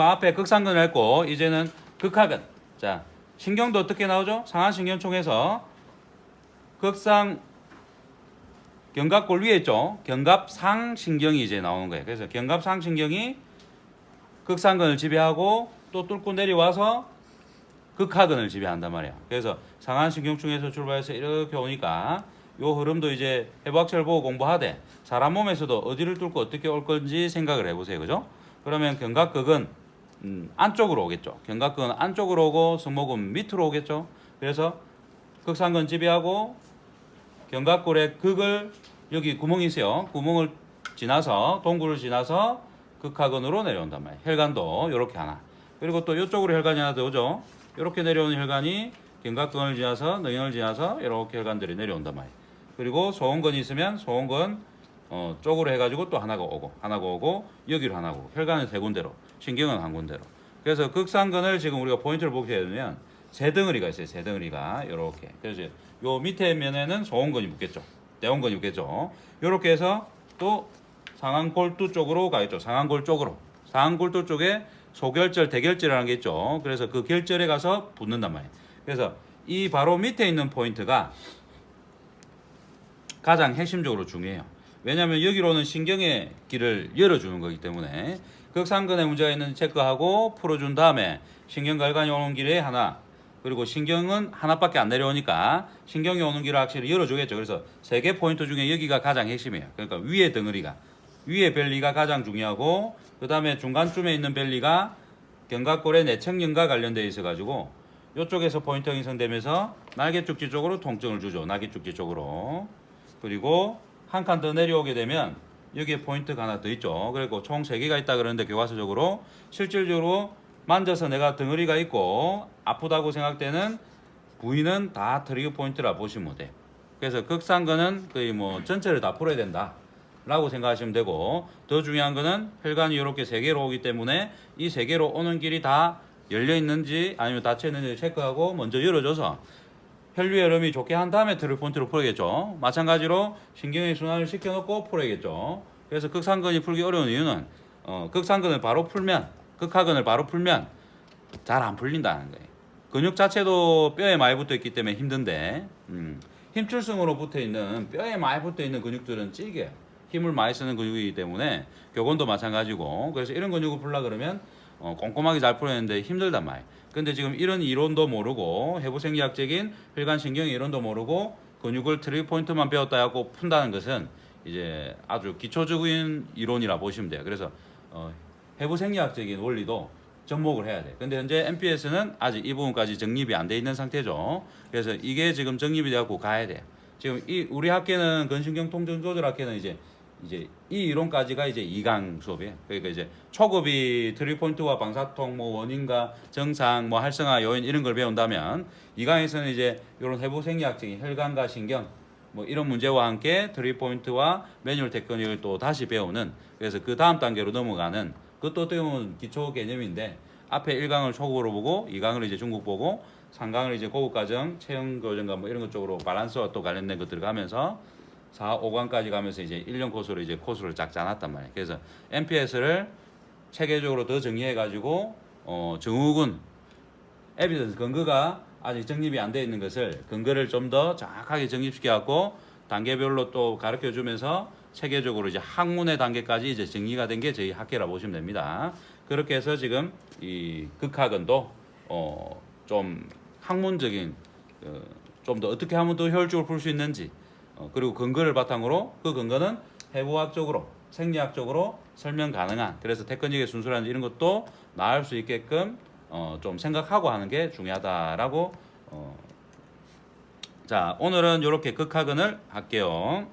뭐 앞에 극상근을 했고 이제는 극하근. 자, 신경도 어떻게 나오죠? 상하신경총에서 극상 견갑골 위에 있죠. 견갑상 신경이 이제 나오는 거예요. 그래서 견갑상 신경이 극상근을 지배하고 또 뚫고 내려와서 극하근을 지배한단 말이야. 그래서 상한신경충에서 출발해서 이렇게 오니까 요 흐름도 이제 해부학철 보고 공부하되 사람 몸에서도 어디를 뚫고 어떻게 올 건지 생각을 해보세요. 그죠? 그러면 견갑극은 음, 안쪽으로 오겠죠. 견갑극은 안쪽으로 오고 승모근 밑으로 오겠죠. 그래서 극상근 지배하고 견갑골의 극을 여기 구멍이 있어요. 구멍을 지나서 동굴을 지나서 극하근으로 내려온단 말이에요. 혈관도 이렇게 하나. 그리고 또 이쪽으로 혈관이 하나 더 오죠. 이렇게 내려오는 혈관이 견갑근을 지나서 능형을 지나서 이렇게 혈관들이 내려온단 말이에요. 그리고 소원근이 있으면 소원근 어, 쪽으로 해가지고 또 하나가 오고 하나가 오고 여기로 하나가 오고 혈관은 세 군데로 신경은 한 군데로. 그래서 극상근을 지금 우리가 포인트를 보게 되면 세 덩어리가 있어요. 세 덩어리가 이렇게. 그래서 요 밑에 면에는 소원근이 붙겠죠. 내원근이 붙겠죠. 이렇게 해서 또 상안골두 쪽으로 가겠죠. 상안골 쪽으로. 상안골두 쪽에 소결절, 대결절이라는 게 있죠. 그래서 그 결절에 가서 붙는단 말이에요. 그래서 이 바로 밑에 있는 포인트가 가장 핵심적으로 중요해요. 왜냐하면 여기로는 신경의 길을 열어주는 거기 때문에 극상근에 문제가 있는지 체크하고 풀어준 다음에 신경갈관이 오는 길에 하나 그리고 신경은 하나밖에 안 내려오니까 신경이 오는 길을 확실히 열어주겠죠. 그래서 세 개 포인트 중에 여기가 가장 핵심이에요. 그러니까 위에 덩어리가 위에 벨리가 가장 중요하고 그 다음에 중간쯤에 있는 벨리가 견갑골의 내청년과 관련되어 있어 가지고 이쪽에서 포인트가 형성되면서 날개축지 쪽으로 통증을 주죠. 날개축지 쪽으로 그리고 한 칸 더 내려오게 되면 여기에 포인트가 하나 더 있죠. 그리고 총세 개가 있다 그러는데 교과서적으로 실질적으로 만져서 내가 덩어리가 있고 아프다고 생각되는 부위는 다 트리거 포인트라 보시면 돼요. 그래서 극상근은 거의 뭐 전체를 다 풀어야 된다. 라고 생각하시면 되고 더 중요한 거는 혈관이 이렇게 세 개로 오기 때문에 이 세 개로 오는 길이 다 열려 있는지 아니면 닫혀 있는지 체크하고 먼저 열어줘서 혈류의 흐름이 좋게 한 다음에 트리 포인트로 풀어야겠죠. 마찬가지로 신경의 순환을 시켜놓고 풀어야겠죠. 그래서 극상근이 풀기 어려운 이유는 어, 극상근을 바로 풀면 극하근을 바로 풀면 잘 안 풀린다는 거예요. 근육 자체도 뼈에 많이 붙어 있기 때문에 힘든데 음, 힘줄성으로 붙어 있는 뼈에 많이 붙어 있는 근육들은 찌개요. 힘을 많이 쓰는 근육이기 때문에 교건도 마찬가지고 그래서 이런 근육을 풀라 그러면 어, 꼼꼼하게 잘 풀어야 되는데 힘들단 말이에요. 근데 지금 이런 이론도 모르고 해부생리학적인 혈관신경의 이론도 모르고 근육을 트리 포인트만 배웠다 하고 푼다는 것은 이제 아주 기초적인 이론이라 보시면 돼요. 그래서 어, 해부생리학적인 원리도 접목을 해야 돼. 근데 현재 MPS는 아직 이 부분까지 정립이 안 돼 있는 상태죠. 그래서 이게 지금 정립이 되고 가야 돼요. 지금 이 우리 학교는 근신경 통증 조절 학교는 이제 이제 이 이론까지가 이제 2강 수업이에요. 그러니까 이제 초급이 트리포인트와 방사통, 뭐 원인과 정상, 뭐 활성화 요인 이런 걸 배운다면 2강에서는 이제 이런 해부 생리학적인 혈관과 신경 뭐 이런 문제와 함께 트리포인트와 매뉴얼 테크닉을 또 다시 배우는 그래서 그 다음 단계로 넘어가는 그것도 어떻게 보면 기초 개념인데 앞에 1강을 초급으로 보고 2강을 이제 중급 보고 3강을 이제 고급 과정, 체형 교정과 뭐 이런 것 쪽으로 밸런스와 또 관련된 것들을 가면서 4, 5강까지 가면서 이제 1년 코스로 이제 코스를 쫙 짜놨단 말이에요. 그래서 MPS를 체계적으로 더 정리해 가지고 어, 증후군 에비던스 근거가 아직 정립이 안 돼 있는 것을 근거를 좀 더 정확하게 정립시켜 갖고 단계별로 또 가르쳐 주면서 체계적으로 이제 학문의 단계까지 이제 정리가 된 게 저희 학계라 보시면 됩니다. 그렇게 해서 지금 이 극학은도 어, 좀 학문적인 어, 좀 더 어떻게 하면 더 효율적으로 풀 수 있는지 어, 그리고 근거를 바탕으로 그 근거는 해부학적으로 생리학적으로 설명 가능한 그래서 테크닉의 순수라든지 이런 것도 나을 수 있게끔 어, 좀 생각하고 하는 게 중요하다라고 어, 자 오늘은 이렇게 극학은을 할게요.